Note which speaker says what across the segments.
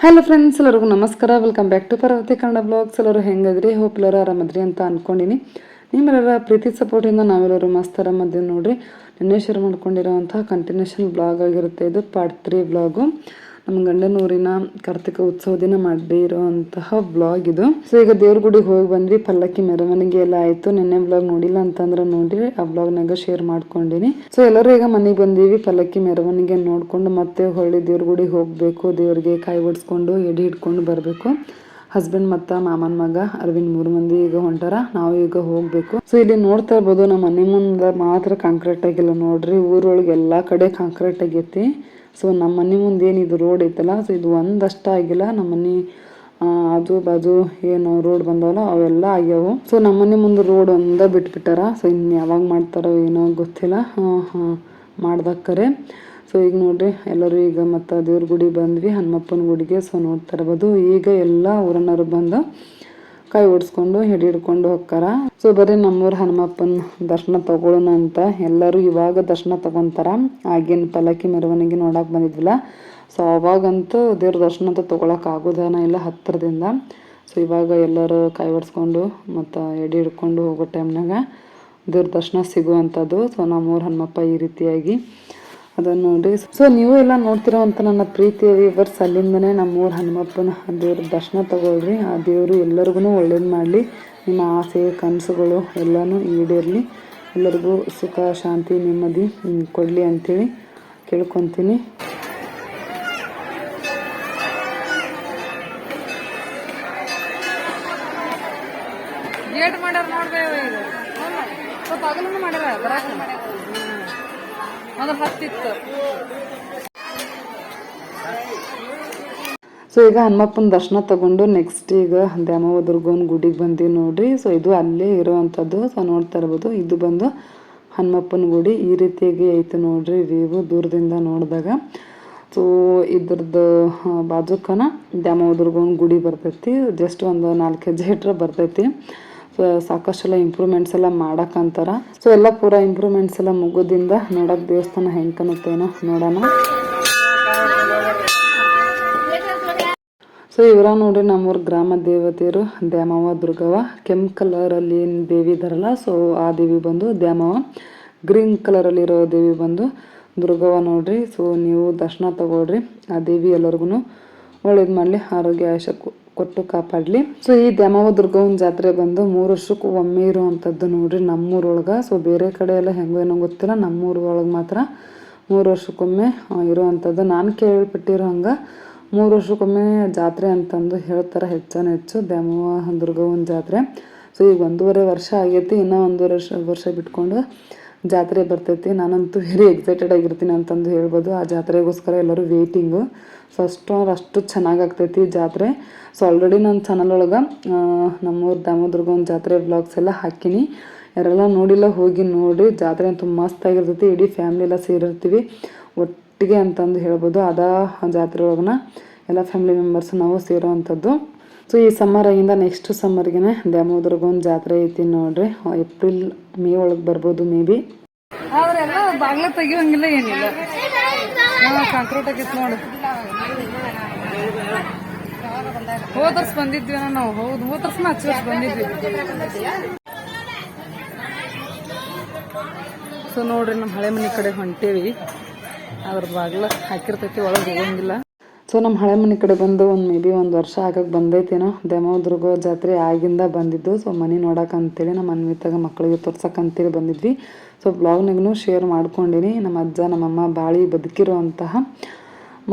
Speaker 1: Hello friends ಎಲ್ಲರಿಗೂ ನಮಸ್ಕಾರ. Welcome back to Parvati Kannada blogs ಎಲ್ಲರೂ ಹೆಂಗದ್ರಿ? ಹೋಪ್ ಎಲ್ಲರೂ ಆರಾಮದ್ರಿ ಅಂತ ಅನ್ಕೊಂಡಿನಿ. ನಿಮ್ಮೆಲ್ಲರ ಪ್ರೀತಿ ಸಪೋರ್ಟಿಂದ ನಾವೆಲ್ಲರೂ ಮಸ್ತ್ ಆರಾಮದ್ದೀವಿ ನೋಡ್ರಿ. ನಿನ್ನೆ ಶೇರ್ ಮಾಡ್ಕೊಂಡಿರೋವಂಥ ಕಂಟಿನ್ಯೂಷನ್ ಬ್ಲಾಗ್ ಆಗಿರುತ್ತೆ. ಇದು ಪಾರ್ಟ್ ತ್ರೀ ಬ್ಲಾಗು ನಮ್ಮ ಗಂಡನೂರಿನ ಕಾರ್ತಿಕ ಉತ್ಸವ ದಿನ ಮಾಡಿರುವಂತಹ ಬ್ಲಾಗ್ ಇದು. ಸೊ ಈಗ ದೇವ್ರ ಗುಡಿಗೆ ಹೋಗಿ ಬಂದ್ವಿ, ಪಲ್ಲಕ್ಕಿ ಮೆರವಣಿಗೆ ಎಲ್ಲ ಆಯ್ತು. ನಿನ್ನೆ ಬ್ಲಾಗ್ ನೋಡಿಲ್ಲ ಅಂತಂದ್ರೆ ನೋಡಿ ಆ ಬ್ಲಾಗ್ನಾಗ ಶೇರ್ ಮಾಡ್ಕೊಂಡಿನಿ. ಸೊ ಎಲ್ಲರೂ ಈಗ ಮನೆಗೆ ಬಂದೀವಿ, ಪಲ್ಲಕ್ಕಿ ಮೆರವಣಿಗೆ ನೋಡ್ಕೊಂಡು ಮತ್ತೆ ಹೊಳ್ಳಿ ದೇವ್ರ ಗುಡಿಗೆ ಹೋಗ್ಬೇಕು, ದೇವ್ರಿಗೆ ಕಾಯಿ ಒಡ್ಸ್ಕೊಂಡು, ಎಡಿ ಹಿಡ್ಕೊಂಡು ಬರಬೇಕು. ಹಸ್ಬೆಂಡ್ ಮತ್ತ ಮಾಮನ ಮಗ ಅರವಿಂದ್ ಮೂರು ಮಂದಿ ಈಗ ಹೊಂಟಾರ, ನಾವು ಈಗ ಹೋಗ್ಬೇಕು. ಸೊ ಇಲ್ಲಿ ನೋಡ್ತಾ ಇರ್ಬೋದು, ನಮ್ಮ ಮನೆ ಮುಂದೆ ಮಾತ್ರ ಕಾಂಕ್ರೀಟ್ ಆಗಿಲ್ಲ ನೋಡ್ರಿ. ಊರೊಳಗೆ ಎಲ್ಲಾ ಕಡೆ ಕಾಂಕ್ರೀಟ್ ಆಗೈತಿ. ಸೊ ನಮ್ಮ ಮನೆ ಮುಂದೆ ಏನಿದು ರೋಡ್ ಐತಲ್ಲ ಸೊ ಇದು ಒಂದಷ್ಟು ಆಗಿಲ್ಲ. ನಮ್ಮ ಮನೆ ಆಜು ಬಾಜು ಏನು ರೋಡ್ ಬಂದವಲ್ಲ, ಅವೆಲ್ಲ ಆಗ್ಯಾವು. ಸೊ ನಮ್ಮ ಮನೆ ಮುಂದೆ ರೋಡ್ ಒಂದ ಬಿಟ್ಬಿಟ್ಟಾರ. ಸೊ ಇನ್ನು ಯಾವಾಗ ಮಾಡ್ತಾರೋ ಏನೋ ಗೊತ್ತಿಲ್ಲ. ಮಾಡ್ದಕ್ಕರೆ. ಸೊ ಈಗ ನೋಡ್ರಿ, ಎಲ್ಲರೂ ಈಗ ಮತ್ತು ದೇವ್ರ ಗುಡಿ ಬಂದ್ವಿ, ಹನುಮಪ್ಪನ ಗುಡಿಗೆ. ಸೊ ನೋಡ್ತಾ ಇರ್ಬೋದು. ಈಗ ಎಲ್ಲ ಊರನ್ನರು ಬಂದು ಕಾಯಿ ಓಡಿಸ್ಕೊಂಡು ಹಿಡಿ ಹಿಡ್ಕೊಂಡು ಹೋಗ್ತಾರ. ಸೊ ಬರೀ ನಮ್ಮೂರ ಹನುಮಪ್ಪನ ದರ್ಶನ ತಗೊಳ್ಳೋಣ ಅಂತ ಎಲ್ಲರೂ ಇವಾಗ ದರ್ಶನ ತಗೊಂತಾರ. ಆಗಿನ ಪಲ್ಲಕ್ಕಿ ಮೆರವಣಿಗೆ ನೋಡಕ್ ಬಂದಿದ್ವಿಲ್ಲ. ಸೊ ಅವಾಗಂತೂ ದೇವ್ರ ದರ್ಶನ ಅಂತ ತಗೊಳಕ್ ಆಗೋದನ ಇಲ್ಲ ಹತ್ತಿರದಿಂದ ಸೊ ಇವಾಗ ಎಲ್ಲರೂ ಕೈ ಒಡ್ಸ್ಕೊಂಡು ಮತ್ತು ಎಡೆ ಹಿಡ್ಕೊಂಡು ಹೋಗೋ ಟೈಮ್ನಾಗ ದೇವ್ರ ದರ್ಶನ ಸಿಗುವಂಥದ್ದು ಸೊ ನಮ್ಮೂರ ಹನುಮಪ್ಪ ಈ ರೀತಿಯಾಗಿ ಅದನ್ನು ನೋಡಿ. ಸೊ ನೀವು ಎಲ್ಲ ನೋಡ್ತಿರೋವಂಥ ನನ್ನ ಪ್ರೀತಿಯ ವಿವರ್ಸ್ ಅಲ್ಲಿಂದನೇ ನಮ್ಮೂರು ಹನುಮಪ್ಪನ ದೇವ್ರ ದರ್ಶನ ತಗೊಳ್ರಿ. ಆ ದೇವರು ಎಲ್ಲರಿಗೂ ಒಳ್ಳೇದು ಮಾಡಲಿ. ನಿಮ್ಮ ಆಸೆ, ಕನಸುಗಳು ಎಲ್ಲನೂ ಈಡೇರಲಿ. ಎಲ್ಲರಿಗೂ ಸುಖ, ಶಾಂತಿ, ನೆಮ್ಮದಿ ಕೊಡಲಿ ಅಂಥೇಳಿ ಕೇಳ್ಕೊತೀನಿ.
Speaker 2: ಮಾಡ್ಯಾರ ಅಗಲೂ ಮಾಡ್ಯಾರ ಹತ್ತಿತ್ತು
Speaker 1: ಸೊ ಈಗ ಹನುಮಪ್ಪನ ದರ್ಶನ ತಗೊಂಡು ನೆಕ್ಸ್ಟ್ ಈಗ ದ್ಯಾಮವ್ವ ದುರ್ಗನ ಗುಡಿಗೆ ಬಂದೀವಿ ನೋಡ್ರಿ. ಸೊ ಇದು ಅಲ್ಲೇ ಇರುವಂಥದ್ದು. ಸೊ ನೋಡ್ತಾ ಇರ್ಬೋದು. ಇದು ಬಂದು ಹನುಮಪ್ಪನ ಗುಡಿ ಈ ರೀತಿಯಾಗಿ ಐತೆ ನೋಡ್ರಿ ವ್ಯೂ ದೂರದಿಂದ ನೋಡಿದಾಗ. ಸೊ ಇದ್ರದ್ದು ಬಾಜುಕನ ದ್ಯಾಮವ್ವ ದುರ್ಗನ ಗುಡಿ ಬರ್ತೈತಿ. ಜಸ್ಟ್ ಒಂದು ನಾಲ್ಕು ಹೆಜ್ಜೆ ಇಟ್ರೆ ಬರ್ತೈತಿ. ಸಾಕಷ್ಟೆಲ್ಲ ಇಂಪ್ರೂವ್ಮೆಂಟ್ಸ್ ಎಲ್ಲ ಮಾಡಕ್ಕಂತಾರ. ಸೊ ಎಲ್ಲ ಪೂರ ಇಂಪ್ರೂವ್ಮೆಂಟ್ಸ್ ಎಲ್ಲ ಮುಗೋದಿಂದ ನೋಡಕ್ ದೇವಸ್ಥಾನ ಹೆಂಗ್ ಕಾಣುತ್ತೇನೋ ನೋಡೋಣ. ಸೊ ಇವರ ನೋಡ್ರಿ ನಮ್ಮೂರ ಗ್ರಾಮ ದೇವತೆಯರು, ದ್ಯಾಮವ್ವ, ದುರ್ಗವ್ವ ಕೆಂಪು ಕಲರಲ್ಲಿ ಏನು ದೇವಿ ಇದಾರಲ್ಲ ಸೊ ಆ ದೇವಿ ಬಂದು ದ್ಯಾಮವ್ವ. ಗ್ರೀನ್ ಕಲರ್ ಅಲ್ಲಿ ಇರೋ ದೇವಿ ಬಂದು ದುರ್ಗವ್ವ ನೋಡ್ರಿ. ಸೊ ನೀವು ದರ್ಶನ ತಗೊಳ್ರಿ. ಆ ದೇವಿ ಎಲ್ಲರಿಗೂ ಒಳ್ಳೇದು ಮಾಡಲಿ, ಆರೋಗ್ಯ ಆಯುಷ್ಯ ಕೊ- ಕೊಟ್ಟು ಕಾಪಾಡಲಿ. ಸೊ ಈ ದ್ಯಾಮವ್ವ ದುರ್ಗವ್ವನ ಜಾತ್ರೆ ಬಂದು ಮೂರು ವರ್ಷಕ್ಕೂ ಒಮ್ಮೆ ಇರುವಂಥದ್ದು ನೋಡ್ರಿ ನಮ್ಮೂರೊಳಗೆ. ಸೊ ಬೇರೆ ಕಡೆ ಎಲ್ಲ ಹೆಂಗೋ ಏನೋ ಗೊತ್ತಿಲ್ಲ. ನಮ್ಮೂರೊಳಗೆ ಮಾತ್ರ ಮೂರು ವರ್ಷಕ್ಕೊಮ್ಮೆ ಇರುವಂಥದ್ದು. ನಾನು ಕೇಳ್ಪಟ್ಟಿರೋ ಹಂಗೆ ಮೂರು ವರ್ಷಕ್ಕೊಮ್ಮೆ ಜಾತ್ರೆ ಅಂತಂದು ಹೇಳ್ತಾರೆ ಹೆಚ್ಚಾನ ಹೆಚ್ಚು ದ್ಯಾಮವ್ವ ದುರ್ಗವ್ವನ ಜಾತ್ರೆ. ಸೊ ಈಗ ಒಂದೂವರೆ ವರ್ಷ ಆಗೈತಿ. ಇನ್ನೂ ಒಂದೂವರೆ ವರ್ಷ ವರ್ಷ ಬಿಟ್ಕೊಂಡು ಜಾತ್ರೆ ಬರ್ತೈತಿ. ನಾನಂತೂ ವೆರಿ ಎಕ್ಸೈಟೆಡ್ ಆಗಿರ್ತೀನಿ ಅಂತಂದು ಹೇಳ್ಬೋದು. ಆ ಜಾತ್ರೆಗೋಸ್ಕರ ಎಲ್ಲರೂ ವೇಟಿಂಗು ಸೊ ಅಷ್ಟು ಅಷ್ಟು ಚೆನ್ನಾಗಿ ಆಗ್ತೈತಿ ಜಾತ್ರೆ. ಸೊ ಆಲ್ರೆಡಿ ನನ್ನ ಚಾನಲ್ ಒಳಗೆ ನಮ್ಮೂರು ದಾಮೋದುರ್ಗ ಒಂದು ಜಾತ್ರೆ ಬ್ಲಾಗ್ಸ್ ಎಲ್ಲ ಹಾಕಿನಿ. ಯಾರೆಲ್ಲ ನೋಡಿಲ್ಲ ಹೋಗಿ ನೋಡಿ. ಜಾತ್ರೆ ಅಂತೂ ಮಸ್ತ್ ಆಗಿರ್ತೈತಿ. ಇಡೀ ಫ್ಯಾಮ್ಲಿ ಎಲ್ಲ ಸೇರಿರ್ತೀವಿ. ಒಟ್ಟಿಗೆ ಅಂತಂದು ಹೇಳ್ಬೋದು. ಅದ ಜಾತ್ರೆ ಒಳಗನ ಎಲ್ಲ ಫ್ಯಾಮಿಲಿ ಮೆಂಬರ್ಸ್ ನಾವು ಸೇರೋವಂಥದ್ದು ಸೊ ಈ ಸಮ್ಮರಾಗಿಂದ ನೆಕ್ಸ್ಟ್ ಸಮ್ಮರ್ಗೆ ದ್ಯಾಮೋದುರ್ಗವನ ಜಾತ್ರೆ ಐತಿ ನೋಡ್ರಿ. ಏಪ್ರಿಲ್ ಮೇ ಒಳಗೆ ಬರ್ಬೋದು ಮೇ ಬಿ.
Speaker 2: ಬಾಗ್ಲ ತೆಗಿಯೋಂಗಿಲ್ಲ ಏನಿಲ್ಲ. ಕಾಂಕ್ರೀಟ್ ಆಗಿತ್ತು ನೋಡು. ಹೋದ ವರ್ಷ ಬಂದಿದ್ವಿ ನಾವು. ಹೌದು ಹೋದ ವರ್ಷ ಹಚ್ಚ ವರ್ಷ ಬಂದಿದ್ವಿ. ಸೊ ನೋಡ್ರಿ ನಮ್ಮ ಹಳೆ ಮನೆ ಕಡೆ ಹೊಂಟೇವಿ. ಅದ್ರ ಬಾಗ್ಲ ಹಾಕಿರ್ತೈತಿ, ಒಳಗೆ ಹೋಗಂಗಿಲ್ಲ.
Speaker 1: ಸೊ ನಮ್ಮ ಹಳೆ ಮನೆ ಕಡೆ ಬಂದು ಒಂದು ಮೇ ಬಿ ಒಂದು ವರ್ಷ ಆಗಕ್ಕೆ ಬಂದೈತೇನೋ ದುರ್ಗ ಜಾತ್ರೆ ಆಗಿಂದ ಬಂದಿದ್ದು. ಸೊ ಮನೆ ನೋಡಕ್ಕೆ ಅಂತೇಳಿ ನಮ್ಮ ಅನ್ವಿತಾಗ ಮಕ್ಕಳಿಗೆ ತೋರ್ಸಕ್ಕಂತೇಳಿ ಬಂದಿದ್ವಿ. ಸೊ ಬ್ಲಾಗ್ನಾಗೂ ಶೇರ್ ಮಾಡ್ಕೊಂಡಿನಿ. ನಮ್ಮ ಅಜ್ಜ ನಮ್ಮಮ್ಮ ಬಾಳಿ ಬದುಕಿರುವಂತಹ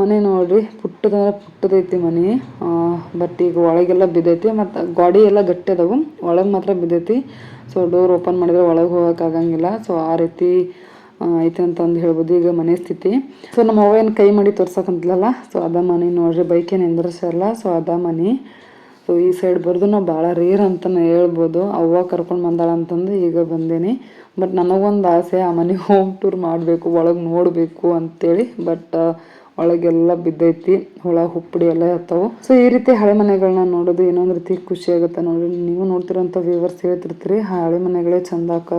Speaker 1: ಮನೆ ನೋಡ್ರಿ. ಪುಟ್ಟದಂದ್ರೆ ಪುಟ್ಟದೈತಿ ಮನೆ. ಬಟ್ ಈಗ ಒಳಗೆಲ್ಲ ಬಿದ್ದೈತಿ. ಮತ್ತು ಗಾಡಿ ಎಲ್ಲ ಗಟ್ಟಿ ಅದಾವು. ಒಳಗೆ ಮಾತ್ರ ಬಿದ್ದೈತಿ. ಸೊ ಡೋರ್ ಓಪನ್ ಮಾಡಿದ್ರೆ ಒಳಗೆ ಹೋಗೋಕ್ಕಾಗಂಗಿಲ್ಲ ಸೊ ಆ ರೀತಿ ಐತೆ ಅಂತಂದು ಹೇಳ್ಬೋದು. ಈಗ ಮನೆ ಸ್ಥಿತಿ. ಸೊ ನಮ್ಮ ಅವ್ವ ಏನು ಕೈ ಮಾಡಿ ತೋರ್ಸಕ್ಕಂತಲಲ್ಲ ಸೊ ಅದ ಮನೆ ನೋಡ್ರಿ ಬೈಕ್ ಏನು ನಿಂದ್ರಸಲ್ಲ ಸೊ ಅದ ಮನೆ. ಸೊ ಈ ಸೈಡ್ ಬರ್ದು ನಾವು ಭಾಳ ರೇರ್ ಅಂತಲೇ ಹೇಳ್ಬೋದು. ಅವ್ವ ಕರ್ಕೊಂಡು ಬಂದಾಳ ಅಂತಂದು ಈಗ ಬಂದೇನಿ. ಬಟ್ ನನಗೊಂದು ಆಸೆ, ಆ ಮನೆ ಹೋಮ್ ಟೂರ್ ಮಾಡಬೇಕು, ಒಳಗೆ ನೋಡಬೇಕು ಅಂತೇಳಿ. ಬಟ್ ಒಳಗೆಲ್ಲ ಬಿದ್ದೈತಿ. ಹುಳ ಹುಪ್ಪಡಿ ಎಲ್ಲ ಇರ್ತಾವೆ ಸೊ ಈ ರೀತಿ ಹಳೆ ಮನೆಗಳನ್ನ ನೋಡೋದು ಇನ್ನೊಂದು ರೀತಿ ಖುಷಿ ಆಗುತ್ತೆ ನೋಡ್ರಿ. ನೀವು ನೋಡ್ತಿರೋಂಥ ವ್ಯೂವರ್ಸ್ ಹೇಳ್ತಿರ್ತೀರಿ, ಹಳೆ ಮನೆಗಳೇ ಚಂದಾಕ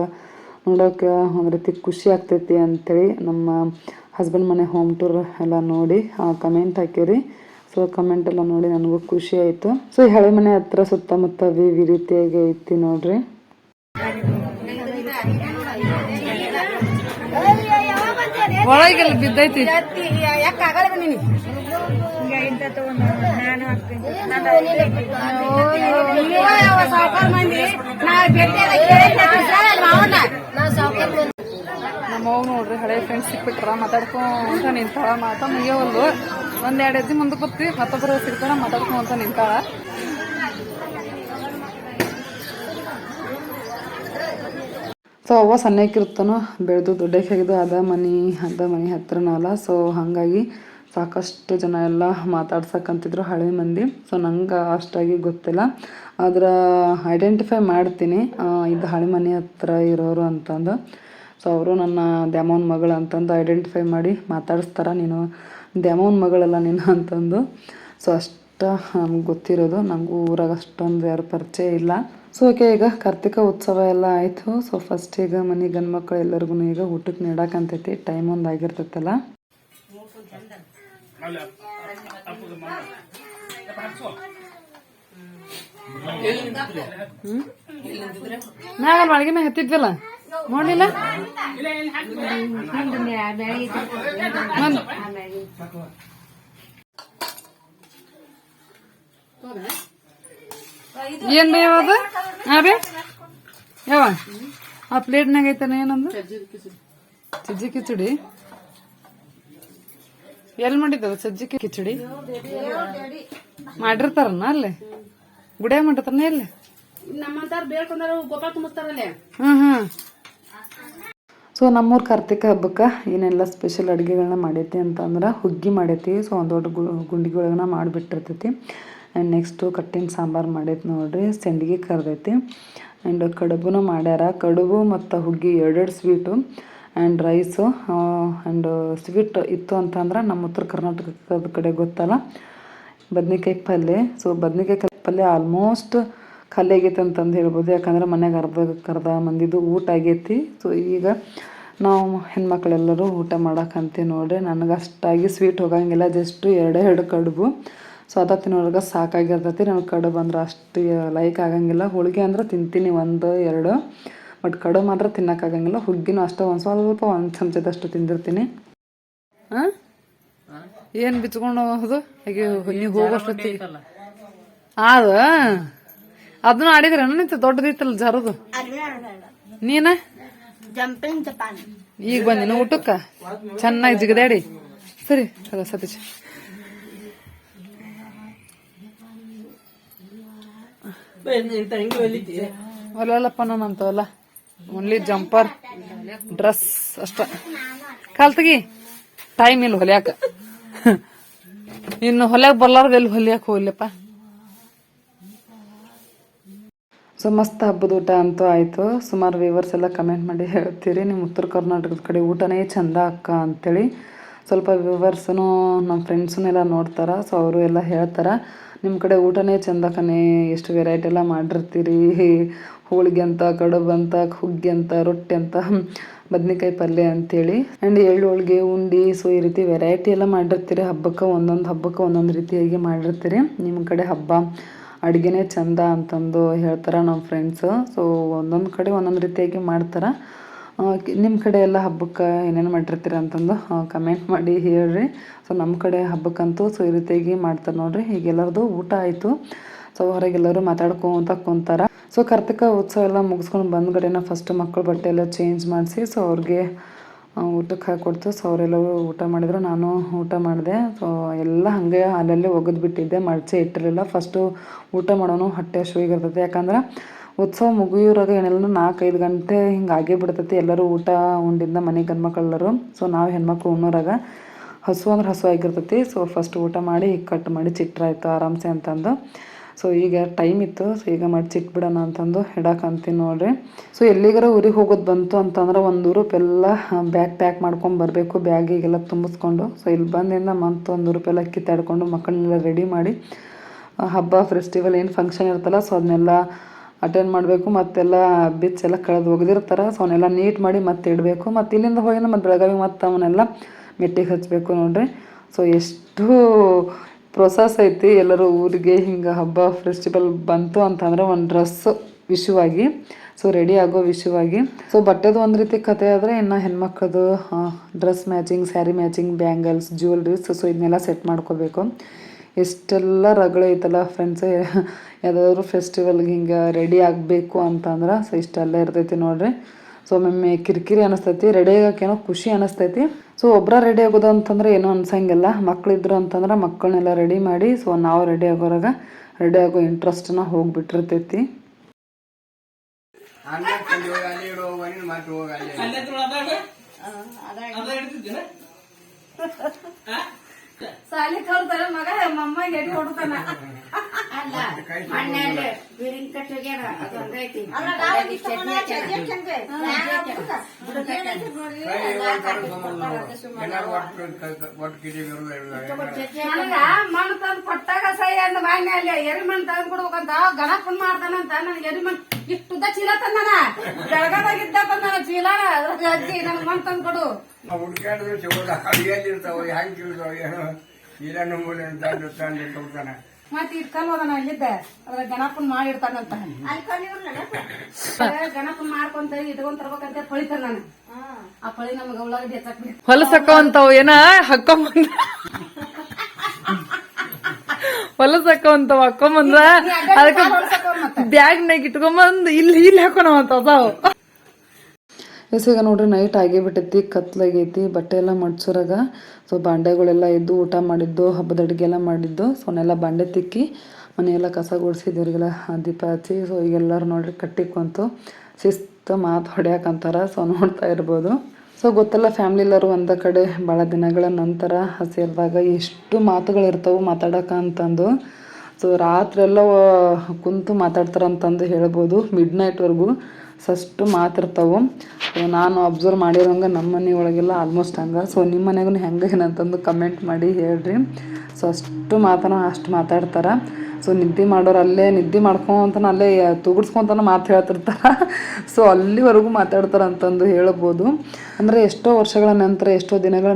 Speaker 1: ನೋಡೋಕೆ ಒಂದು ರೀತಿ ಖುಷಿ ಆಗ್ತೈತಿ ಅಂಥೇಳಿ ನಮ್ಮ ಹಸ್ಬೆಂಡ್ ಮನೆ ಹೋಮ್ ಟೂರ್ ಎಲ್ಲ ನೋಡಿ ಕಮೆಂಟ್ ಹಾಕಿರಿ. ಸೊ ಕಮೆಂಟ್ ಎಲ್ಲ ನೋಡಿ ನನಗೂ ಖುಷಿ ಆಯಿತು. ಸೊ ಈ ಹಳೆ ಮನೆ ಹತ್ರ ಸುತ್ತಮುತ್ತ ವಿ ಈ ರೀತಿಯಾಗಿ ಐತಿ ನೋಡ್ರಿ.
Speaker 2: ಒಳಗೆಲ್ಲ ಬಿದ್ದೈತಿ. ನಮ್ಮ ಅವ್ವ ನೋಡ್ರಿ, ಹಳೆ ಫ್ರೆಂಡ್ಸ್ ಸಿಕ್ಬಿಟ್ರ, ಮಾತಾಡ್ಕೊಂತ ನಿಂತಾಳ. ಮಾತಾ ಮುಗಿಯವಲ್ದು. ಒಂದೆರಡು ಹೆಜ್ಜೆ ಮುಂದೆ ಬರ್ತಿ ಮತ್ತೊಬ್ಬರು ಸಿಗ್ತಾಳ ಮಾತಾಡ್ಕೊಂತ ನಿಂತಾಳ.
Speaker 1: ಸೊ ಅವ್ವ ಸಣ್ಣಕ್ಕಿರ್ತಾನೋ ಬೆಳೆದು ದೊಡ್ಡಕ್ಕಾಗಿದ್ದು ಅದ ಮನೆ ಅದ ಮನೆ ಹತ್ರನಲ್ಲ ಸೊ ಹಾಗಾಗಿ ಸಾಕಷ್ಟು ಜನ ಎಲ್ಲ ಮಾತಾಡ್ಸಕ್ಕಂತಿದ್ರು ಹಳೆ ಮಂದಿ. ಸೊ ನಂಗೆ ಅಷ್ಟಾಗಿ ಗೊತ್ತಿಲ್ಲ. ಆದ್ರೆ ಐಡೆಂಟಿಫೈ ಮಾಡ್ತೀನಿ. ಇದು ಹಳೆ ಮನೆ ಹತ್ರ ಇರೋರು ಅಂತಂದು. ಸೊ ಅವರು ನನ್ನ ದ್ಯಾಮೋನ್ ಮಗಳು ಅಂತಂದು ಐಡೆಂಟಿಫೈ ಮಾಡಿ ಮಾತಾಡಿಸ್ತಾರ. ನೀನು ದ್ಯಾಮೋನ್ ಮಗಳಲ್ಲ ನೀನು ಅಂತಂದು. ಸೊ ಅಷ್ಟ ನಮ್ಗೆ ಗೊತ್ತಿರೋದು. ನಮಗೂ ಊರಾಗ ಅಷ್ಟೊಂದು ಯಾರು ಪರಿಚಯ ಇಲ್ಲ. ಸೊ ಓಕೆ ಈಗ ಕಾರ್ತಿಕ ಉತ್ಸವ ಎಲ್ಲ ಆಯಿತು. ಸೊ ಫಸ್ಟ್ ಈಗ ಮನೆ ಗಂಡು ಮಕ್ಕಳು ಎಲ್ಲರಿಗೂ ಈಗ ಊಟಕ್ಕೆ ನೀಡಕ್ಕಂತೈತಿ ಟೈಮ್ ಒಂದು ಆಗಿರ್ತೈತಲ್ಲ.
Speaker 2: ಮ್ಯಾಗ ಮಳಿಗೆ ಮ್ಯಾಗ ಹತ್ತಿದ್ವಲ್ಲ ನೋಡ್ಲಿಲ್ಲ ಮಂದ್- ಏನ್ ಬೇ ಯಾವಾಗ ಹಾ ಬೇ ಯಾವ ಆ ಪ್ಲೇಟ್ನಾಗ ಐತನ ಏನಂದು ಸಜ್ಜಿ ಕಿಚಡಿ ಎಲ್ಲಿ ಮಾಡಿದ್ದವ ಸಜ್ಜಿಕೆ ಕಿಚಡಿ? ಮಾಡಿರ್ತಾರನ ಅಲ್ಲೇ? ಗುಡಿಯ ಮಾಡಿರ್ತಾರನ ಎಲ್ಲಿ?
Speaker 1: ಸೊ, ನಮ್ಮೂರು ಕಾರ್ತಿಕ ಹಬ್ಬಕ್ಕೆ ಏನೆಲ್ಲ ಸ್ಪೆಷಲ್ ಅಡುಗೆಗಳನ್ನ ಮಾಡೈತಿ ಅಂತಂದ್ರೆ ಹುಗ್ಗಿ ಮಾಡೈತಿ. ಸೊ, ಒಂದು ದೊಡ್ಡ ಗುಂಡಿಗೆ ಒಳಗನ ಮಾಡಿಬಿಟ್ಟಿರ್ತೈತಿ. ಆ್ಯಂಡ್ ನೆಕ್ಸ್ಟು ಕಟ್ಟಿನ ಸಾಂಬಾರು ಮಾಡೈತಿ ನೋಡ್ರಿ, ಸೆಂಡಿಗೆ ಕರ್ದೈತಿ. ಆ್ಯಂಡ್ ಕಡುಬುನು ಮಾಡ್ಯಾರ. ಕಡುಬು ಮತ್ತು ಹುಗ್ಗಿ ಎರಡೆರಡು sweet and rice and sweet ಇತ್ತು ಅಂತಂದ್ರೆ ನಮ್ಮ ಉತ್ತರ ಕರ್ನಾಟಕದ ಕಡೆ ಗೊತ್ತಲ್ಲ. ಬದ್ನಿಕಾಯಿ ಪಲ್ಯ ಸೊ ಬದ್ನೆಕಾಯಿ ಪಲ್ಯ ಆಲ್ಮೋಸ್ಟ್ ಖಾಲಿ ಆಗೈತೆ ಅಂತಂದು ಹೇಳ್ಬೋದು. ಯಾಕಂದ್ರೆ ಮನೆಗೆ ಅರ್ಧ ಕರ್ದ ಮಂದಿದು ಊಟ ಆಗೈತಿ. ಸೊ ಈಗ ನಾವು ಹೆಣ್ಮಕ್ಳೆಲ್ಲರೂ ಊಟ ಮಾಡಕ್ಕಂತೀವಿ ನೋಡ್ರಿ. ನನಗೆ ಅಷ್ಟಾಗಿ ಸ್ವೀಟ್ ಹೋಗಂಗಿಲ್ಲ ಜಸ್ಟ್ ಎರಡೇ ಎರಡು ಕಡುಬು. ಸೊ ಅದ ತಿನ್ನೋರ್ಗೆ ಸಾಕಾಗಿರ್ತೈತಿ. ನನಗೆ ಕಡುಬು ಅಂದ್ರೆ ಅಷ್ಟು ಲೈಕ್ ಆಗಂಗಿಲ್ಲ. ಹೋಳಿಗೆ ಅಂದ್ರೆ ತಿಂತೀನಿ ಒಂದು, ಎರಡು. ಬಟ್ ಕಡು ಮಾತ್ರ ತಿನ್ನಕ್ಕಾಗಂಗಿಲ್ಲ ಹುಗ್ಗಿನೂ ಅಷ್ಟೇ ಒಂದು ಸ್ವಲ್ಪ ಒಂದು ಚಮಚದಷ್ಟು ತಿಂದಿರ್ತೀನಿ.
Speaker 2: ಆ? ಏನು ಬಿಚ್ಕೊಂಡು ಹೋಗೋದು? ಹಾಗೆ ನೀವು ಹೋಗೋಷ್ಟೊತ್ತಿಗೆ ಅದ ಅದನ್ನ ಆಡಿದ್ರೆ ನಿಂತು ದೊಡ್ಡದಿತ್ತಲ್ಲ ಜರದು? ನೀನ? ಈಗ ಬಂದಿನ ಊಟಕ್ಕ? ಚೆನ್ನಾಗಿ ಜಿಗದಾಡಿ. ಸರಿ ಅದ ಸತೀಶ್. ಒಲ್ಲಪ್ಪ ನಾನಂತವಲ್ಲ. ಓನ್ಲಿ ಜಂಪರ್ ಡ್ರೆಸ್ ಅಷ್ಟ. ಕಲ್ತಗಿ ಟೈಮ್ ಇಲ್ಲ ಹೊಲಿಯಾಕ. ಇನ್ನು ಹೊಲ್ಯಾಕ ಬರ್ಲಾರ್ದ ಎಲ್ಲಿ ಹೊಲ್ಯಾಕ ಹೋಗ್ಲಪ್ಪ?
Speaker 1: ಸೊ, ಮಸ್ತ್ ಹಬ್ಬದ ಊಟ ಅಂತೂ ಆಯಿತು. ಸುಮಾರು ವ್ಯೂವರ್ಸ್ ಎಲ್ಲ ಕಮೆಂಟ್ ಮಾಡಿ ಹೇಳ್ತೀರಿ. ನಿಮ್ಮ ಉತ್ತರ ಕರ್ನಾಟಕದ ಕಡೆ ಊಟನೇ ಚಂದ ಅಕ್ಕ ಅಂತೇಳಿ. ಸ್ವಲ್ಪ ವ್ಯೂವರ್ಸೂ ನಮ್ಮ ಫ್ರೆಂಡ್ಸನ್ನೆಲ್ಲ ನೋಡ್ತಾರೆ ಸೊ ಅವರು ಎಲ್ಲ ಹೇಳ್ತಾರೆ ನಿಮ್ಮ ಕಡೆ ಊಟನೇ ಚೆಂದ ಕಣೆ, ಎಷ್ಟು ವೆರೈಟಿ ಎಲ್ಲ ಮಾಡಿರ್ತೀರಿ, ಹೋಳಿಗೆ ಅಂತ, ಕಡುಬು ಅಂತ, ಹುಗ್ಗಿ ಅಂತ, ರೊಟ್ಟಿ ಅಂತ, ಬದ್ನಿಕಾಯಿ ಪಲ್ಯ ಅಂತೇಳಿ ಆ್ಯಂಡ್ ಎಳ್ಳು ಹೋಳಿಗೆ ಉಂಡಿ ಸೊ ಈ ರೀತಿ ವೆರೈಟಿ ಎಲ್ಲ ಮಾಡಿರ್ತೀರಿ, ಹಬ್ಬಕ್ಕೆ ಒಂದೊಂದು ಹಬ್ಬಕ್ಕೆ ಒಂದೊಂದು ರೀತಿಯಾಗಿ ಮಾಡಿರ್ತೀರಿ ನಿಮ್ಮ ಕಡೆ ಹಬ್ಬ ಅಡುಗೆನೇ ಚಂದ ಅಂತಂದು ಹೇಳ್ತಾರೆ ನಮ್ಮ ಫ್ರೆಂಡ್ಸು ಸೊ ಒಂದೊಂದು ಕಡೆ ಒಂದೊಂದು ರೀತಿಯಾಗಿ ಮಾಡ್ತಾರೆ ನಿಮ್ಮ ಕಡೆ ಎಲ್ಲ ಹಬ್ಬಕ್ಕೆ ಏನೇನು ಮಾಡಿರ್ತೀರ ಅಂತಂದು ಕಮೆಂಟ್ ಮಾಡಿ ಹೇಳ್ರಿ. ಸೊ ನಮ್ಮ ಕಡೆ ಹಬ್ಬಕ್ಕಂತೂ ಸೊ, ಈ ರೀತಿಯಾಗಿ ಮಾಡ್ತಾರೆ ನೋಡ್ರಿ. ಈಗ ಎಲ್ಲರದು ಊಟ ಆಯಿತು. ಸೊ ಹೊರಗೆಲ್ಲರೂ ಮಾತಾಡ್ಕೊಂತ ಕುಂತಾರ. ಸೊ ಕಾರ್ತಿಕ ಉತ್ಸವ ಎಲ್ಲ ಮುಗಿಸ್ಕೊಂಡು ಬಂದ್ಗಡೆನ ಫಸ್ಟ್ ಮಕ್ಕಳ ಬಟ್ಟೆ ಎಲ್ಲ ಚೇಂಜ್ ಮಾಡಿಸಿ ಸೊ ಅವ್ರಿಗೆ ಊಟಕ್ಕೆ ಹಾಕೊಡ್ತು. ಸೊ ಅವರೆಲ್ಲರೂ ಊಟ ಮಾಡಿದ್ರು, ನಾನು ಊಟ ಮಾಡಿದೆ. ಸೊ ಎಲ್ಲ ಹಾಗೆ ಅಲ್ಲಲ್ಲೇ ಒಗೆದು ಬಿಟ್ಟಿದ್ದೆ, ಮಡಚೆ ಇಟ್ಟಿರಲಿಲ್ಲ. ಫಸ್ಟು ಊಟ ಮಾಡೋನು ಹೊಟ್ಟೆ ಹಸಿವಿಗಿರ್ತೈತೆ ಯಾಕಂದ್ರೆ ಉತ್ಸವ ಮುಗಿಯೋರಾಗ ಏನೆಲ್ಲ ನಾಲ್ಕೈದು ಗಂಟೆ ಹಿಂಗೆ ಆಗೇ ಬಿಡ್ತೈತಿ. ಎಲ್ಲರೂ ಊಟ ಉಂಡಿಂದ ಮನೆ ಗಂಡ್ಮಕ್ಳೆಲ್ಲರೂ. ಸೊ ನಾವು ಹೆಣ್ಮಕ್ಳು ಉಣ್ಣೋರಾಗ ಹಸು ಅಂದ್ರೆ ಹಸು ಆಗಿರ್ತೈತಿ. ಸೊ ಫಸ್ಟ್ ಊಟ ಮಾಡಿ ಕಟ್ ಮಾಡಿ ಚಿಟ್ರಾಯ್ತು ಆರಾಮ್ಸೆ ಅಂತಂದು. ಸೊ ಈಗ ಟೈಮ್ ಇತ್ತು. ಸೊ ಈಗ ಮಾಡಿ ಚಿಟ್ಬಿಡೋಣ ಅಂತಂದು ಅಂತೀನಿ ನೋಡ್ರಿ. ಸೊ ಎಲ್ಲಿಗಾರ ಊರಿಗೆ ಹೋಗೋದು ಬಂತು ಅಂತಂದ್ರೆ ಒಂದು ರೂಪಾಯೆಲ್ಲ ಬ್ಯಾಗ್ ಪ್ಯಾಕ್ ಮಾಡ್ಕೊಂಡು ಬರಬೇಕು. ಬ್ಯಾಗಿಗೆಲ್ಲ ತುಂಬಿಸ್ಕೊಂಡು. ಸೊ ಇಲ್ಲಿ ಬಂದಿಂದ ಮಂತ್ ಒಂದು ರೂಪಾಯಿ ಅಕ್ಕಿ ತಡ್ಕೊಂಡು ಮಕ್ಕಳನ್ನೆಲ್ಲ ರೆಡಿ ಮಾಡಿ, ಹಬ್ಬ ಫೆಸ್ಟಿವಲ್ ಏನು ಫಂಕ್ಷನ್ ಇರ್ತಲ್ಲ ಸೊ ಅದನ್ನೆಲ್ಲ ಅಟೆಂಡ್ ಮಾಡಬೇಕು, ಮತ್ತೆಲ್ಲ ಬಿಚ್ಚೆಲ್ಲ ಕಳೆದು ಒಗೆದಿರ್ತಾರೆ. ಸೊ ಅವನ್ನೆಲ್ಲ ನೀಟ್ ಮಾಡಿ ಮತ್ತೆ ಇಡಬೇಕು. ಮತ್ತು ಇಲ್ಲಿಂದ ಹೋಗಿ ಮತ್ತು ಬೆಳಗಾವಿ ಮತ್ತೆ ಅವನ್ನೆಲ್ಲ ಮೆಟ್ಟಿಗೆ ಹಚ್ಚಬೇಕು ನೋಡ್ರಿ. ಸೊ ಎಷ್ಟು ಪ್ರೊಸೆಸ್ ಐತಿ. ಎಲ್ಲರೂ ಊರಿಗೆ ಹಿಂಗೆ ಹಬ್ಬ ಫೆಸ್ಟಿವಲ್ ಬಂತು ಅಂತಂದ್ರೆ ಒಂದು ಡ್ರೆಸ್ ವಿಷಯವಾಗಿ ಸೊ ರೆಡಿ ಆಗೋ ವಿಷಯವಾಗಿ ಸೊ ಬಟ್ಟೆದು ಒಂದು ರೀತಿ ಕತೆ ಆದರೆ ಇನ್ನು ಹೆಣ್ಮಕ್ಳದು dress matching sari matching bangles jewelleries so ಇದನ್ನೆಲ್ಲ ಸೆಟ್ ಮಾಡ್ಕೋಬೇಕು. ಎಷ್ಟೆಲ್ಲ ರಗಳೆ ಐತಲ್ಲ ಫ್ರೆಂಡ್ಸ್ ಯಾವುದಾದ್ರು ಫೆಸ್ಟಿವಲ್ಗೆ ಹಿಂಗೆ ರೆಡಿ ಆಗಬೇಕು ಅಂತಂದ್ರೆ ಸೊ ಇಷ್ಟೆಲ್ಲ ಇರ್ತೈತಿ ನೋಡ್ರಿ. ಸೊ ಒಮ್ಮೊಮ್ಮೆ ಕಿರಿಕಿರಿ ಅನಿಸ್ತೈತಿ ರೆಡಿ ಏನೋ ಖುಷಿ ಅನಿಸ್ತೈತಿ. ಸೊ ಒಬ್ಬರ ರೆಡಿ ಆಗೋದು ಅಂತಂದ್ರೆ ಏನೂ ಅನ್ಸಂಗಿಲ್ಲ. ಮಕ್ಕಳಿದ್ರು ಅಂತಂದ್ರೆ ಮಕ್ಕಳನ್ನೆಲ್ಲ ರೆಡಿ ಮಾಡಿ ಸೊ ನಾವು ರೆಡಿ ಆಗೋರಾಗ ರೆಡಿ ಆಗೋ ಇಂಟ್ರೆಸ್ಟ್ನ ಹೋಗ್ಬಿಟ್ಟಿರ್ತೈತಿ.
Speaker 3: ಸಾಲಿ ಕಲ್ತಾರ ಮಗ ಮಮ್ಮ ಎಡಿ ಹೊಡ್ತಾನ. ಅಲ್ಲ ಮಣ್ಣಲ್ಲಿ ಬೀರಿನ ಕಟ್ಟಿ
Speaker 4: ಅದೊಂದೈತಿ
Speaker 3: ನನಗ ಮಣ್ಣು ತಂದು ಕೊಟ್ಟಾಗ ಸೈ ಅಂದ ಬಾಯ್ನೆ ಅಲ್ಲಿ ಎರಿ ಮಣ್ಣು ತಂದು ಕೊಡ್ಬೇಕಂತ ಗಣಪನ್ ಮಾಡ್ತಾನಂತ. ನನಗೆ ಎರಿ ಮಣ್ಣು ಇಷ್ಟುದ್ದ ಚೀಲ ತಂದಾನ. ಬೆಳಗಾದಾಗಿದ್ದ ತಂದಾನ ಚೀಲ. ಅಜ್ಜಿ ನನ್ ಮಣ್ಣು ತಂದು ಕೊಡು.
Speaker 4: ಹುಡ್ಕಾಡಿದ್ರೆ ಸಿಗೋದ ಎಲ್ಲಿರ್ತಾವ ಹೆಂಗೆ ಸಿಗ್ತಾವ ಏನೋ. ಇಲ್ಲ ನಮ್ಮೂಲಿ ತಂದು ತಂದು ಕೊಡ್ತಾನೆ
Speaker 3: ಮತ್ ಅಲ್ಲಿದ್ದ. ಅದ್ರ ಗಣಪನ್ ಮಾಡಿರ್ತಾನಂತ ಗಣಪನ್ ಮಾಡ್ಕೊಂತ ಇಟ್ಕೊಂಡ್ ತರ್ಬೇಕಂತ ಪಳಿತಾನ ನಾನು. ಆ ಪಳಿ ನಮ್ಗೆ ಉಳ್ಳಾಗಡ್ಡಿ ಹಚ್ಚಕ್
Speaker 2: ಏನ? ಹಾಕೊಂಬಂದ ಹೊಲಸ್ ಹಾಕೋಂತಾವ್ ಹಾಕೊಂಬಂದ್ರ. ಅದಕ್ಕ ಬ್ಯಾಗ್ನಾಗ ಇಟ್ಕೊಂಬಂದ್ ಇಲ್ಲಿ ಇಲ್ಲಿ ಹಾಕೋಣ ಅಂತ
Speaker 1: ಎಸ್ ಈಗ ನೋಡ್ರಿ ನೈಟ್ ಆಗೇ ಬಿಟ್ಟೈತಿ ಕತ್ಲಾಗೈತಿ ಬಟ್ಟೆ ಎಲ್ಲ ಮಡ್ಸೋರಾಗ. ಸೊ ಬಾಂಡೆಗಳೆಲ್ಲ ಇದ್ದು ಊಟ ಮಾಡಿದ್ದು, ಹಬ್ಬದ ಅಡುಗೆ ಎಲ್ಲ ಮಾಡಿದ್ದು. ಸೊ ಅವನ್ನೆಲ್ಲ ಬಾಂಡೆ ತಿಕ್ಕಿ ಮನೆಯೆಲ್ಲ ಕಸ ಗುಡಿಸಿ ದೇವ್ರಿಗೆಲ್ಲ ದೀಪ ಹಚ್ಚಿ. ಸೊ ಈಗೆಲ್ಲರೂ ನೋಡ್ರಿ ಕಟ್ಟಿ ಕುಂತು ಶಿಸ್ತು ಮಾತು ಹೊಡ್ಯಾಕಂತಾರ. ಸೊ ನೋಡ್ತಾ ಇರ್ಬೋದು. ಸೊ ಗೊತ್ತಲ್ಲ ಫ್ಯಾಮ್ಲಿ ಎಲ್ಲರೂ ಒಂದ ಕಡೆ ಭಾಳ ದಿನಗಳ ನಂತರ ಸೇರಿದಾಗ ಎಷ್ಟು ಮಾತುಗಳಿರ್ತಾವೆ ಮಾತಾಡಕ ಅಂತಂದು. ಸೊ ರಾತ್ರಿ ಎಲ್ಲ ಕುಂತು ಮಾತಾಡ್ತಾರಂತಂದು ಹೇಳ್ಬೋದು. ಮಿಡ್ ನೈಟ್ವರೆಗೂ ಸಷ್ಟು ಮಾತಿರ್ತಾವೆ. ಸೊ ನಾನು ಅಬ್ಸರ್ವ್ ಮಾಡಿರೋಂಗೆ ನಮ್ಮ ಮನೆ ಒಳಗೆಲ್ಲ ಆಲ್ಮೋಸ್ಟ್ ಹಂಗೆ. ಸೊ ನಿಮ್ಮ ಮನೆಗೂ ಹೆಂಗೆ ಏನಂತಂದು ಕಮೆಂಟ್ ಮಾಡಿ ಹೇಳ್ರಿ. ಸೊ ಅಷ್ಟು ಮಾತನ ಅಷ್ಟು ಮಾತಾಡ್ತಾರೆ. ಸೊ ನಿದ್ದೆ ಮಾಡೋರು ಅಲ್ಲೇ ನಿದ್ದೆ ಮಾಡ್ಕೊಂತಾನ ಅಲ್ಲೇ ತೂಗಿಡ್ಸ್ಕೊತನ ಮಾತು ಹೇಳ್ತಿರ್ತಾರೆ. ಸೊ ಅಲ್ಲಿವರೆಗೂ ಮಾತಾಡ್ತಾರೆ ಅಂತಂದು ಹೇಳ್ಬೋದು. ಅಂದರೆ ಎಷ್ಟೋ ವರ್ಷಗಳ ನಂತರ, ಎಷ್ಟೋ ದಿನಗಳ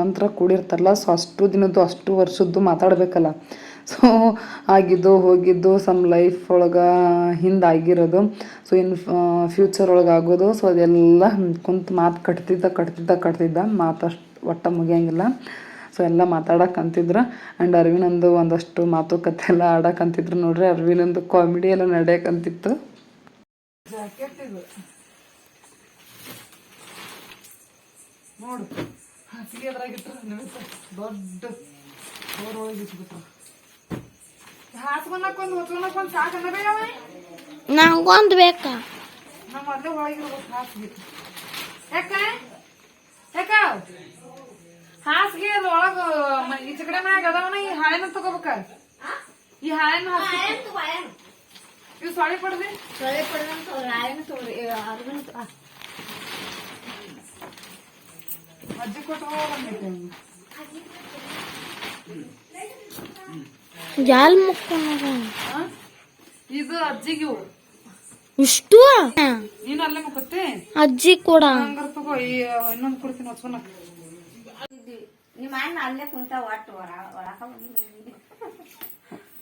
Speaker 1: ನಂತರ ಕೂಡಿರ್ತಾರಲ್ಲ. ಸೊ ಅಷ್ಟು ದಿನದ್ದು ಅಷ್ಟು ವರ್ಷದ್ದು ಮಾತಾಡಬೇಕಲ್ಲ. ಸೊ ಆಗಿದ್ದು ಹೋಗಿದ್ದು ಸಮ್ ಲೈಫ್ ಒಳಗೆ ಹಿಂದೆ ಆಗಿರೋದು ಸೊ ಇನ್ ಫ್ಯೂಚರ್ ಒಳಗೆ ಆಗೋದು. ಸೊ ಅದೆಲ್ಲ ಕುಂತು ಮಾತು ಕಟ್ತಿದ್ದ ಕಟ್ತಿದ್ದ ಕಟ್ತಿದ್ದ. ಮಾತಷ್ಟು ಒಟ್ಟ ಮುಗಿಯಂಗಿಲ್ಲ. ಸೊ ಎಲ್ಲ ಮಾತಾಡಕ್ಕಂತಿದ್ರು ಆ್ಯಂಡ್ ಅರವಿನಂದು ಒಂದಷ್ಟು ಮಾತುಕತೆ ಎಲ್ಲ ಆಡಕ್ಕಂತಿದ್ರು ನೋಡ್ರಿ. ಅರವಿನಂದು ಕಾಮಿಡಿ ಎಲ್ಲ ನಡೆಯಕ್ಕಂತಿತ್ತು ನೋಡು. ದೊಡ್ಡ ಹಾಸ್ಕೊಳಕ್ಕೊಂದು ಹೊಚ್ಕೊಳಕ್ಕೊಂದು ಸಾಕು ಅನ್ನಬೇಕವ
Speaker 5: ನಂಗೊಂದು ಬೇಕಾ?
Speaker 1: ನಮ್ಮ ಅಲ್ಲೇ ಒಳಗಿರ್ಬೇಕು ಹಾಸಿಗೆ.
Speaker 3: ಯಾಕ? ಯಾಕ?
Speaker 2: ಹಾಸಿಗೆ ಅದು ಒಳಗ ಮ- ಈಚೆ ಕಡೆ ಮ್ಯಾಗ ಅದಾವನ? ಈ ಹಾಳೆನ ತಗೋಬೇಕ? ಈ ಹಾಳೆನ ಇವ್ ಸೊಳಿ ಪಡ್ದಿ ಅಜ್ಜಿ ಕೊಟ್ಟು ಬಂದೈತೆ
Speaker 5: ಜಾಲ್ ಮುಕ್ಕೊಂಡ
Speaker 2: ಇದು ಅಜ್ಜಿಗೆ.
Speaker 5: ಇಷ್ಟು?
Speaker 2: ನೀನು ಅಲ್ಲೇ ಮುಕ್ಕತ್ತೆ
Speaker 5: ಅಜ್ಜಿ ಕೂಡ.
Speaker 2: ಹಂಗಾರ ತಗೋ ಇನ್ನೊಂದು ಕೊಡ್ತೀನಿ ಹೊಚ್ಕೊಳಕ್
Speaker 3: ನಿಮ್ಮ ಅಣ್ಣ ಅಲ್ಲೇ ಕುಂತ ಒಟ್ಟು ಒಳಕ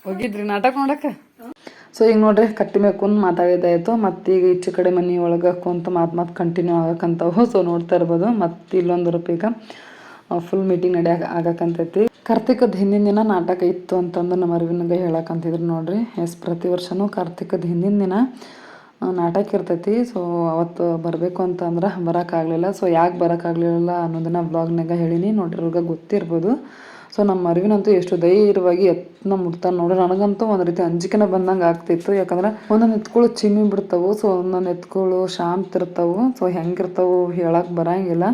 Speaker 2: ಹೋಗಿದ್ರಿ. ನಾಟಕ ನೋಡಕ?
Speaker 1: ಸೊ ಈಗ ನೋಡ್ರಿ ಕಟ್ಟಿ ಮೇಲೆ ಕುಂತ್ ಮಾತಾಡಿದಾಯ್ತು ಮತ್ತು ಈಗ ಈಚೆ ಕಡೆ ಮನೆ ಒಳಗೆ ಕುಂತು ಮಾತು ಮಾತು ಕಂಟಿನ್ಯೂ ಆಗಕ್ಕಂತವು. ಸೊ ನೋಡ್ತಾ ಇರ್ಬೋದು. ಮತ್ತೆ ಇಲ್ಲೊಂದು ರೂಪ ಈಗ ಫುಲ್ ಮೀಟಿಂಗ್ ನಡೆಯಕ ಆಗಕ್ಕಂತೈತಿ. ಕಾರ್ತಿಕದ ಹಿಂದಿನ ದಿನ ನಾಟಕ ಇತ್ತು ಅಂತಂದು ನಮ್ಮ ಅರಿವಿನಾಗ ಹೇಳಕ್ಕಂತಿದ್ರು ನೋಡ್ರಿ. ಎಸ್ ಪ್ರತಿ ವರ್ಷನೂ ಕಾರ್ತಿಕದ ಹಿಂದಿನ ದಿನ ನಾಟಕ ಇರ್ತೈತಿ. ಸೊ ಅವತ್ತು ಬರಬೇಕು ಅಂತಂದ್ರೆ ಬರೋಕ್ಕಾಗಲಿಲ್ಲ ಸೊ ಯಾಕೆ ಬರೋಕ್ಕಾಗಲಿಲ್ಲ ಅನ್ನೋದನ್ನ ಬ್ಲಾಗ್ನಾಗ ಹೇಳೀನಿ. ನೋಡಿರೋರ್ಗ ಗೊತ್ತಿರ್ಬೋದು. ಸೊ ನಮ್ಮ ಅರಿವಿನಂತೂ ಎಷ್ಟು ಧೈರ್ಯವಾಗಿ ಎತ್ನ ಮುಟ್ತಾನೆ ನೋಡ್ರಿ. ನನಗಂತೂ ಒಂದು ರೀತಿ ಅಂಜಿಕೆನ ಬಂದಂಗೆ ಆಗ್ತಿತ್ತು. ಯಾಕಂದ್ರೆ ಒಂದೊಂದು ಎತ್ಗಳು ಚಿಮ್ಮಿ ಬಿಡ್ತಾವು. ಸೊ ಒಂದೊಂದು ಎತ್ಗಳು ಶಾಂತ ಸೊ ಹೆಂಗಿರ್ತಾವು ಹೇಳಕ್ಕೆ ಬರಂಗಿಲ್ಲ.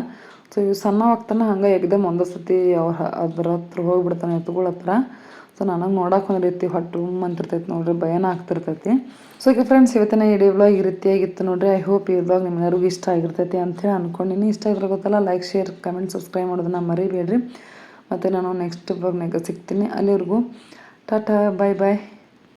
Speaker 1: ಸೊ ಇವು ಸಣ್ಣವಾಗ್ತಾನೆ ಹಂಗೆ ಎಕ್ದಮ್ ಒಂದೇ ಸತಿ ಅವ್ರ ಅದ್ರ ಹತ್ರ ಹೋಗ್ಬಿಡ್ತಾನೆ ಎತ್ತುಗಳ ಹತ್ರ. ಸೊ ನನಗೆ ನೋಡಕ್ಕೆ ಒಂದು ರೀತಿ ಹೊಟ್ಟೆ ಉಮ್ ಅಂತಿರ್ತೈತಿ ನೋಡ್ರಿ, ಭಯನ ಆಗ್ತಿರ್ತೈತಿ. ಸೊ ಈಗ ಫ್ರೆಂಡ್ಸ್ ಇವತ್ತಿನ ಈ ವ್ಲಾಗ್ ಈ ರೀತಿಯಾಗಿತ್ತು ನೋಡ್ರಿ. ಐ ಹೋಪ್ ಈ ವ್ಲಾಗ್ ನಿಮ್ಮೆಲ್ಲರಿಗೂ ಇಷ್ಟ ಆಗಿರ್ತೈತಿ ಅಂತೇಳಿ ಅನ್ಕೊಂಡಿನಿ. ಇಷ್ಟ ಆಗಿರೋ ಗೊತ್ತಲ್ಲ ಲೈಕ್ ಶೇರ್ ಕಮೆಂಟ್ ಸಬ್ಸ್ಕ್ರೈಬ್ ಮಾಡೋದನ್ನ ಮರಿಬೇಡ್ರಿ. ಮತ್ತು ನಾನು ನೆಕ್ಸ್ಟ್ ವ್ಲಾಗ್ನಾಗ ಸಿಗ್ತೀನಿ. ಅಲ್ಲಿವರೆಗೂ, ಟಾಟಾ ಬಾಯ್ ಬಾಯ್